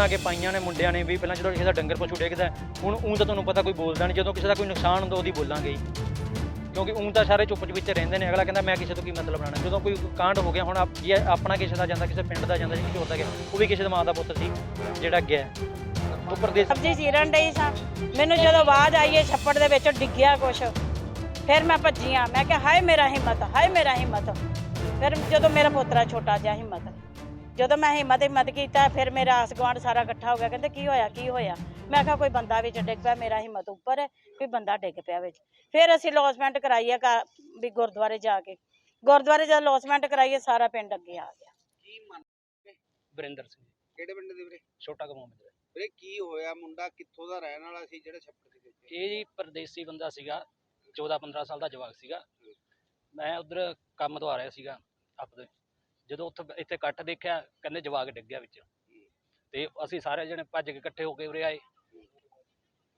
ਆ ਕੇ ਪਾਈਆਂ ਨੇ ਮੁੰਡਿਆਂ ਨੇ ਵੀ ਪਹਿਲਾਂ ਜਦੋਂ ਕਿਸੇ ਦਾ ਡੰਗਰ ਪਸ਼ੂ ਡਿੱਗਦਾ ਹੁਣ ਉਂ ਤਾਂ ਤੁਹਾਨੂੰ ਪਤਾ ਕੋਈ ਬੋਲਦਾ ਨਹੀਂ, ਜਦੋਂ ਕਿਸੇ ਦਾ ਕੋਈ ਨੁਕਸਾਨ ਹੁੰਦਾ ਉਹਦੀ ਬੋਲਾਂਗੇ ਹੀ। ਕਿਉਂਕਿ ਉਂ ਤਾਂ ਸਾਰੇ ਚੁੱਪ ਵਿੱਚ ਰਹਿੰਦੇ ਨੇ, ਅਗਲਾ ਕਹਿੰਦਾ ਮੈਂ ਕਿਸੇ ਤੋਂ ਕੀ ਮਤਲਬ ਲੈਣਾ। ਜਦੋਂ ਕੋਈ ਕਾਂਡ ਹੋ ਗਿਆ, ਹੁਣ ਆਪ- ਜੇ ਆਪਣਾ ਕਿਸੇ ਦਾ ਜਾਂਦਾ, ਕਿਸੇ ਪਿੰਡ ਦਾ ਜਾਂਦਾ ਕਿਸੇ ਹੋਰ ਦਾ ਗਿਆ, ਉਹ ਵੀ ਕਿਸੇ ਦਾ ਮਾਂ ਦਾ ਪੁੱਤ ਸੀ, ਜਿਹੜਾ ਗਿਆ ਉਹ ਪ੍ਰਦੇਸ਼ ਸਬਜ਼ੀ ਚੀਰਨ ਡਈ ਸਾਂ। ਮੈਨੂੰ ਜਦੋਂ ਆਵਾਜ਼ ਆਈ ਹੈ ਛੱਪੜ ਦੇ ਵਿੱਚ ਡਿੱਗਿਆ ਕੁਛ, ਫਿਰ ਮੈਂ ਭੱਜੀ ਆ। ਮੈਂ ਕਿਹਾ, ਹਾਏ ਮੇਰਾ ਹਿੰਮਤ, ਹਾਏ ਮੇਰਾ ਹਿੰਮਤ। ਫਿਰ ਜਦੋਂ ਮੇਰਾ ਪੋਤਰਾ ਛੋਟਾ ਜਿਹਾ ਹਿੰਮਤ। ਜਦੋਂ ਮੈਂ ਹਿੰਮਤ ਹਿੰਮਤ ਕੀਤਾ ਫਿਰ ਮੇਰਾ ਆਸ ਗੁਆਂਢ ਸਾਰਾ ਇਕੱਠਾ ਹੋ ਗਿਆ। ਕਹਿੰਦੇ ਕੀ ਹੋਇਆ ਕੀ ਹੋਇਆ? ਮੈਂ ਕਿਹਾ ਕੋਈ ਬੰਦਾ ਵਿੱਚ ਡਿੱਗ ਪਿਆ ਮੇਰਾ ਹਿੰਮਤ ਉੱਪਰ ਹੈ ਕੋਈ ਬੰਦਾ ਡਿੱਗ ਪਿਆ ਵਿੱਚ। ਫਿਰ ਅਸੀਂ ਲੌਸਮੈਂਟ ਕਰਾਈ ਆ ਵੀ ਗੁਰਦੁਆਰੇ ਜਾ ਕੇ। ਗੁਰਦੁਆਰੇ ਜਦ ਲੌਸਮੈਂਟ ਕਰਾਈਏ ਸਾਰਾ ਪਿੰਡ ਅੱਗੇ ਆ ਗਿਆ। ਕੀ ਮੰਨ ਵਰਿੰਦਰ ਸਿੰਘ ਕਿਹੜੇ ਪਿੰਡ ਦੇ ਵੀਰੇ? ਛੋਟਾ ਕਮਾਉਂ ਮਿੱਤਰ ਵੀਰੇ ਕੀ ਹੋਇਆ? ਮੁੰਡਾ ਕਿੱਥੋਂ ਦਾ ਰਹਿਣ ਵਾਲਾ ਸੀ ਜਿਹੜਾ ਛੱਪੜ ਦੇ ਵਿੱਚ? ਇਹ ਜੀ ਪਰਦੇਸੀ ਬੰਦਾ ਸੀਗਾ 14 15 ਸਾਲ ਦਾ ਜਵਾਕ ਸੀਗਾ। ਮੈਂ ਉਧਰ ਕੰਮ ਤੋਂ ਆ ਰਿਹਾ ਸੀਗਾ ਆਪਦੇ ਜਦੋਂ ਉੱਥੇ ਇੱਥੇ ਇਕੱਠ ਦੇਖਿਆ ਕਹਿੰਦੇ ਜਵਾਕ ਡਿੱਗਿਆ ਵਿੱਚ। ਤੇ ਅਸੀਂ ਸਾਰੇ ਜਣੇ ਭੱਜ ਕੇ ਇਕੱਠੇ ਹੋ ਕੇ ਉਰੇ ਆਏ।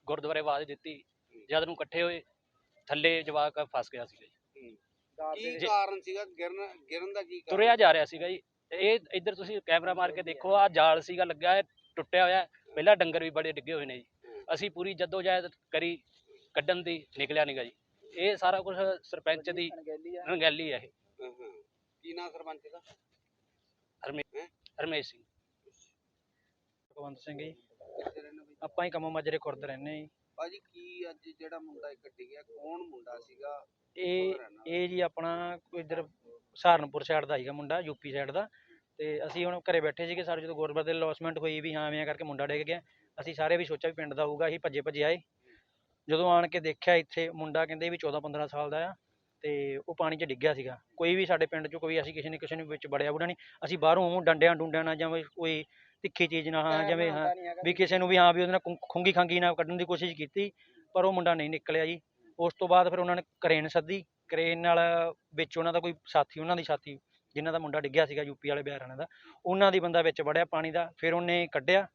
ਗੁਰਦੁਆਰੇ ਆਵਾਜ਼ ਦਿੱਤੀ। ਜਦ ਨੂੰ ਇਕੱਠੇ ਹੋਏ ਥੱਲੇ ਜਵਾਕ ਫਸ ਗਿਆ ਸੀਗਾ ਜੀ। ਕੀ ਜੇ- ਕਾਰਨ ਸੀਗਾ? ਗਿਰਨ ਗਿਰਨ ਦਾ ਕੀ ਕਾਰਨ? ਤੁਰਿਆ ਜਾ ਰਿਹਾ ਸੀਗਾ ਜੀ। ਤੇ ਇਹ ਇੱਧਰ ਤੁਸੀਂ ਕੈਮਰਾ ਮਾਰ ਕੇ ਦੇਖੋ ਆ ਜਾਲ ਸੀਗਾ ਲੱਗਾ ਹੈ ਟੁੱਟਿਆ ਹੋਇਆ। ਪਹਿਲਾਂ ਡੰਗਰ ਵੀ ਬੜੇ ਡਿੱਗੇ ਹੋਏ ਨੇ ਜੀ। ਅਸੀਂ ਪੂਰੀ ਜਦੋਜਹਿਦ ਕਰੀ ਕੱਢਣ ਦੀ ਨਿਕਲਿਆ ਨਹੀਂਗਾ ਜੀ। ਇਹ ਸਾਰਾ ਕੁਝ ਸਰਪੰਚ ਦੀ ਅਣਗਹਿਲੀ ਹੈ ਇਹ। ਹਾਂ, ਹਾਂ। ਕੀ ਨਾਂ ਸਰਪੰਚ ਦਾ? ਰਮੇਸ਼ ਸਿੰਘ। ਭਗਵੰਤ ਸਿੰਘ ਜੀ। ਕਿੱਥੇ ਰਹਿੰਦੇ ਬਈ? ਆਪਾਂ ਹੀ ਕੰਮੋਂ ਮਾਜਰੇ ਖੁਰਦ ਰਹਿੰਦੇ ਜੀ। ਭਾਜੀ ਕੀ ਅੱਜ ਜਿਹੜਾ ਮੁੰਡਾ ਇੱਕ ਡਿੱਗਿਆ ਕੌਣ ਮੁੰਡਾ ਸੀਗਾ? ਇਹ? ਇਹ ਜੀ ਆਪਣਾ ਕੋਈ ਇੱਧਰ ਸਹਾਰਨਪੁਰ ਸਾਈਡ ਦਾ ਸੀਗਾ ਮੁੰਡਾ ਯੂਪੀ ਸਾਈਡ ਦਾ। ਤੇ ਅਸੀਂ ਹੁਣ ਘਰੇ ਬੈਠੇ ਸੀਗੇ ਸਾਰੇ ਜਦੋਂ ਗੁਰਦੁਆਰੇ ਦੇ ਲੌਸਮੈਂਟ ਹੋਈ ਵੀ ਹਾਂ ਐਵੇਂ ਕਰਕੇ ਮੁੰਡਾ ਡਿੱਗ ਗਿਆ। ਅਸੀਂ ਸਾਰੇ ਵੀ ਸੋਚਿਆ ਵੀ ਪਿੰਡ ਦਾ ਹੋਊਗਾ ਅਸੀਂ ਭੱਜੇ ਭੱਜੇ ਆਏ। ਜਦੋਂ ਆਣ ਕੇ ਦੇਖਿਆ ਇੱਥੇ ਮੁੰਡਾ ਕਹਿੰਦੇ ਵੀ 14 15 ਸਾਲ ਦਾ ਆ। ਤੇ ਉਹ ਪਾਣੀ 'ਚ ਡਿੱਗਿਆ ਸੀਗਾ। ਕੋਈ ਵੀ ਸਾਡੇ ਪਿੰਡ 'ਚ ਕੋਈ ਅਸੀਂ ਕਿਸੇ ਨੇ ਕਿਸੇ ਨੇ ਵਿੱਚ ਬੜਿਆ ਬੁੜਾ ਨਹੀਂ। ਅਸੀਂ ਬਾਹਰੋਂ ਡੰਡਿਆਂ ਡੁੰਡਿਆਂ ਨਾਲ ਜਿਵੇਂ ਕੋਈ ਤਿੱਖੀ ਚੀਜ਼ ਨਾਲ ਹਾਂ ਜਿਵੇਂ ਹਾਂ ਵੀ ਕਿਸੇ ਨੂੰ ਵੀ ਹਾਂ ਵੀ ਉਹਦੇ ਨਾਲ ਖੁੰ- ਖੁੰਗੀ ਖਾਂਗੀ ਨਾਲ ਕੱਢਣ ਦੀ ਕੋਸ਼ਿਸ਼ ਕੀਤੀ ਪਰ ਉਹ ਮੁੰਡਾ ਨਹੀਂ ਨਿਕਲਿਆ ਜੀ। ਉਸ ਤੋਂ ਬਾਅਦ ਫਿਰ ਉਹਨਾਂ ਨੇ ਕਰੇਨ ਸੱਦੀ। ਕਰੇਨ ਨਾਲ ਵਿੱਚ ਉਹਨਾਂ ਦਾ ਕੋਈ ਸਾਥੀ ਉਹਨਾਂ ਦੀ ਸਾਥੀ ਜਿਨ੍ਹਾਂ ਦਾ ਮੁੰਡਾ ਡਿੱਗਿਆ ਸੀਗਾ ਯੂਪੀ ਵਾਲੇ ਬਿਹਾਰਾਂ ਦਾ ਉਹਨਾਂ ਦੀ ਬੰਦਾ ਵਿੱਚ ਵੜਿਆ ਪਾਣੀ ਦਾ। ਫਿਰ ਉਹਨੇ ਕੱਢਿਆ।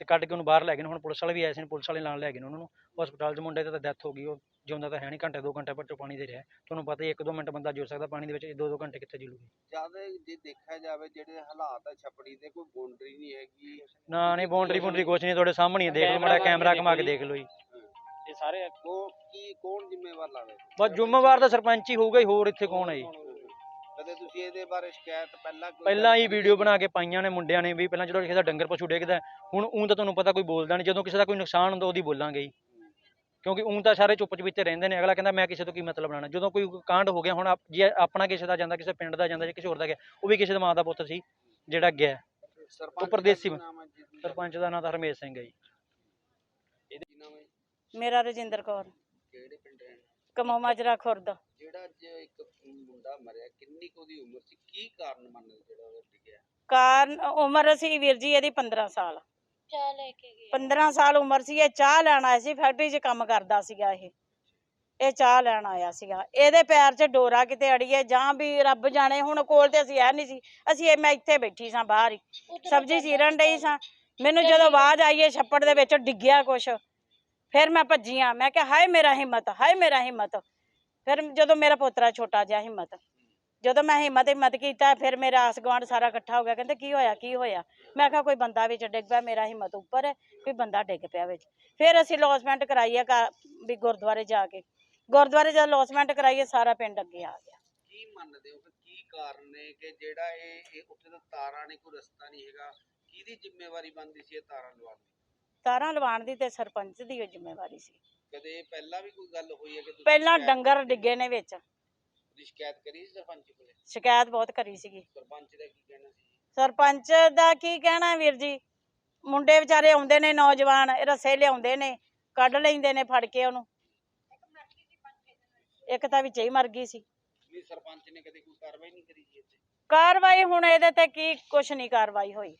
ਤੇ ਕੱਢ ਕੇ ਉਹਨੂੰ ਬਾਹਰ ਲੈ ਗਏ ਨੇ। ਹੁਣ ਪੁਲਿਸ ਵਾਲੇ ਵੀ ਆਏ ਸੀ ਪੁਲਿਸ ਵਾਲੇ ਨਾਲ ਲੈ ਗਏ ਨੇ ਉਹਨਾਂ ਨੂੰ। ਹਸਪਤਾਲ 'ਚ ਮੁੰਡੇ ਦੀ ਤਾਂ ਡੈਥ ਹੋ ਗਈ ਉਹ ਜਿਉਂਦਾ ਤਾਂ ਹੈ ਨਹੀਂ ਘੰਟੇ ਦੋ ਘੰਟੇ ਪਰ ਪਾਣੀ ਦੇ ਰਿਹਾ। ਤੁਹਾਨੂੰ ਪਤਾ ਹੀ ਇੱਕ ਦੋ ਮਿੰਟ ਬੰਦਾ ਜੁੜ ਸਕਦਾ ਪਾਣੀ ਦੇ ਵਿੱਚ ਦੋ ਦੋ ਘੰਟੇ ਕਿੱਥੇ ਜੁਲੂਗੀ ਜਦ ਜੇ ਦੇਖਿਆ ਜਾਵੇ ਜਿਹੜੇ ਹਾਲਾਤ ਆ ਛੱਪੜੀ ਦੇ ਕੋਈ ਬਾਉਂਡਰੀ ਨਹੀਂ ਹੈਗੀ। ਨਾ ਨਹੀਂ ਬਾਉਂਡਰੀ ਬਾਉਂਡਰੀ ਕੁਛ ਨਹੀਂ ਤੁਹਾਡੇ ਸਾਹਮਣੇ ਹੀ ਦੇਖ ਲਓ ਮਾੜਾ ਕੈਮਰਾ ਘੁਮਾ ਕੇ ਦੇਖ ਲਓ ਜੀ। ਇਹ ਸਾਰੇ ਉਹ ਕੀ ਕੌਣ ਜ਼ਿੰਮੇਵਾਰ ਲੱਗਦਾ? ਬਸ ਜ਼ਿੰਮੇਵਾਰ ਤਾਂ ਸਰਪੰਚ ਹੀ ਹੋਊਗਾ ਹੀ ਹੋਰ ਇੱਥੇ ਕੌਣ ਹੈ ਜੀ? ਕਦੇ ਤੁਸੀਂ ਇਹਦੇ ਬਾਰੇ ਸ਼ਿਕਾਇਤ ਪਹਿਲਾਂ ਕੋਈ ਪਹਿਲਾਂ ਹੀ ਵੀਡੀਓ ਬਣਾ ਕੇ ਪਾਈਆਂ ਨੇ ਮੁੰਡਿਆਂ ਨੇ ਵੀ ਪਹਿਲਾਂ ਜਦੋਂ ਕਿਸੇ ਦਾ ਡੰਗਰ ਪਸ਼ੂ ਡਿੱਗਦਾ ਹੁਣ ਉਂ ਤਾਂ ਤੁਹਾਨੂੰ ਪਤਾ ਕੋਈ ਬੋਲਦਾ ਨਹੀਂ ਜਦੋਂ ਕਿਸੇ ਦਾ ਕੋਈ ਨੁਕਸਾਨ ਹੁੰਦਾ ਉਹਦੀ ਬੋਲਾਂਗੇ ਹੀ। ਕਿਉਂਕਿ ਉਂ ਤਾਂ ਸਾਰੇ ਚੁੱਪ ਵਿੱਚ ਰਹਿੰਦੇ ਨੇ ਅਗਲਾ ਕਹਿੰਦਾ ਮੈਂ ਕਿਸੇ ਤੋਂ ਕੀ ਮਤਲਬ ਲੈਣਾ ਜਦੋਂ ਕੋਈ ਕਾਂਡ ਹੋ ਗਿਆ ਹੁਣ ਜੇ ਆਪਣਾ ਕਿਸੇ ਦਾ ਜਾਂਦਾ ਕਿਸੇ ਪਿੰਡ ਦਾ ਜਾਂਦਾ ਜਾਂ ਕਿਸੇ ਹੋਰ ਦਾ ਗਿਆ ਉਹ ਵੀ ਕਿਸੇ ਦਾ ਮਾਂ ਦਾ ਪੁੱਤ ਸੀ ਜਿਹੜਾ ਗਿਆ ਸਰਪੰਚ ਉਹ ਪ੍ਰਦੇਸੀ ਨਾਮ? ਸਰਪੰਚ ਦਾ ਨਾਂ ਤਾਂ ਹਰਮੇਸ਼ ਸਿੰਘ ਹੈ ਜੀ। ਨਾਮ ਹੈ ਮੇਰਾ ਰਜਿੰਦਰ ਕੌਰ। ਕਿਹੜੇ ਪਿੰਡ ਰਹਿਣ ਕਮੋ ਮਾਜਰਾ ਖੁਰਦ। ਜਿਹੜਾ ਅੱਜ ਇੱਕ ਮੁੰਡਾ ਮਰਿਆ ਕਿੰਨੀ ਕੁ ਉਹਦੀ ਉਮਰ ਸੀ? ਕੀ ਕਾਰਨ ਮੰਨਦੇ ਜਿਹੜਾ ਉਹ ਡਿੱਗਿਆ? ਕਾਰਨ ਉਮਰ ਸੀ ਵੀਰ ਜੀ ਇਹਦੀ 15 ਸਾਲ। ਚਾਹ ਲੈ ਕੇ ਗਿਆ 15 ਸਾਲ ਉਮਰ ਸੀ ਇਹ ਚਾਹ ਲੈਣ ਆਇਆ ਸੀ ਫੈਕਟਰੀ 'ਚ ਕੰਮ ਕਰਦਾ ਸੀਗਾ ਇਹ। ਇਹ ਚਾਹ ਲੈਣ ਆਇਆ ਸੀਗਾ। ਇਹਦੇ ਪੈਰ 'ਚ ਡੋਰਾ ਕਿਤੇ ਅੜੀਏ ਜਾਂ ਵੀ ਰੱਬ ਜਾਣੇ ਹੁਣ ਕੋਲ ਤੇ ਅਸੀਂ ਹੈ ਨਹੀਂ ਸੀ। ਅਸੀਂ ਇਹ- ਮੈਂ ਇੱਥੇ ਬੈਠੀ ਸਾਂ ਬਾਹਰ ਹੀ। ਸਬਜ਼ੀ ਚੀਰਨ ਡਈ ਸਾਂ। ਮੈਨੂੰ ਜਦੋਂ ਆਵਾਜ਼ ਆਈ ਹੈ ਛੱਪੜ ਦੇ ਵਿੱਚ ਡਿੱਗਿਆ ਕੁਛ। ਫਿਰ ਮੈਂ ਭੱਜੀ ਆ। ਮੈਂ ਕਿਹਾ ਹਾਏ ਮੇਰਾ ਹਿੰਮਤ ਹਾਏ ਮੇਰਾ ਹਿੰਮਤ। ਫਿਰ ਜਦੋਂ ਮੇਰਾ ਪੋਤਰਾ ਛੋਟਾ ਜਿਹਾ ਹਿੰਮਤ ਜਦੋਂ ਮੈਂ ਹਿੰਮਤ ਹਿੰਮਤ ਕੀਤਾ ਫਿਰ ਮੇਰਾ ਆਸ ਗੁਆਂਢ ਸਾਰਾ ਇਕੱਠਾ ਹੋ ਗਿਆ। ਕਹਿੰਦੇ ਕੀ ਹੋਇਆ ਕੀ ਹੋਇਆ? ਮੈਂ ਕਿਹਾ ਕੋਈ ਬੰਦਾ ਵਿੱਚ ਡਿੱਗ ਪਿਆ ਮੇਰਾ ਹਿੰਮਤ ਉੱਪਰ ਹੈ ਕੋਈ ਬੰਦਾ ਡਿੱਗ ਪਿਆ ਵਿੱਚ। ਫਿਰ ਅਸੀਂ ਲੌਸਮੈਂਟ ਕਰਾਈ ਆ ਘਰ- ਵੀ ਗੁਰਦੁਆਰੇ ਜਾ ਕੇ। ਗੁਰਦੁਆਰੇ ਜਦ ਲੌਸਮੈਂਟ ਕਰਾਈਏ ਸਾਰਾ ਪਿੰਡ ਅੱਗੇ ਆ ਗਿਆ। ਕੀ ਮੰਨਦੇ ਹੋ? ਕਿ ਕੀ ਕਾਰਨ ਨੇ ਕਿ ਜਿਹੜਾ ਇਹ ਇਹ ਉੱਥੇ ਤਾਂ ਤਾਰਾਂ ਨਹੀਂ ਕੋਈ ਰਸਤਾ ਨਹੀਂ ਹੈਗਾ। ਕਿਹਦੀ ਜ਼ਿੰਮੇਵਾਰੀ ਬਣਦੀ ਸੀ ਇਹ ਤਾਰਾਂ ਲਵਾਉਣ ਦੀ? ਤਾਰਾਂ ਲਵਾਉਣ ਦੀ ਤੇ ਸਰਪੰਚ ਦੀ ਜ਼ਿੰਮੇਵਾਰੀ ਸੀ। ਕਦੇ ਪਹਿਲਾਂ ਵੀ ਕੋਈ ਗੱਲ ਹੋਈ ਹੈ ਕਿ ਤੁਸੀਂ ਪਹਿਲਾਂ ਸ਼ਿਕਾਇਤ- ਡੰਗਰ ਡਿੱਗੇ ਨੇ ਵਿੱਚ। ਤੁਸੀਂ ਸ਼ਿਕਾਇਤ ਕਰੀ ਸੀ ਸਰਪੰਚ ਕੋਲੇ? ਸ਼ਿਕਾਇਤ ਬਹੁਤ ਕਰੀ ਸੀਗੀ। ਸਰਪੰਚ ਦਾ ਕੀ ਕਹਿਣਾ ਸੀ ਸਰਪੰਚ ਦਾ ਕੀ ਕਹਿਣਾ ਵੀਰ ਜੀ? ਮੁੰਡੇ ਵਿਚਾਰੇ ਆਉਂਦੇ ਨੇ ਨੌਜਵਾਨ ਇਹ ਰਸੇ ਲਿਆਉਂਦੇ ਨੇ ਕੱਢ ਲੈਂਦੇ ਨੇ ਫੜ ਕੇ ਉਹਨੂੰ। ਇੱਕ ਤਾਂ ਵਿੱਚ ਹੀ ਮਰ ਗਈ ਸੀ। ਸਰਪੰਚ ਨੇ ਕਦੇ ਕੋਈ ਕਾਰਵਾਈ ਨਹੀਂ ਕਰੀ ਜੀ ਇੱਥੇ? ਕਾਰਵਾਈ ਹੁਣ ਇਹਦੇ ਤੇ ਕੀ ਕੁਛ ਨਹੀਂ ਕਾਰਵਾਈ ਹੋਈ।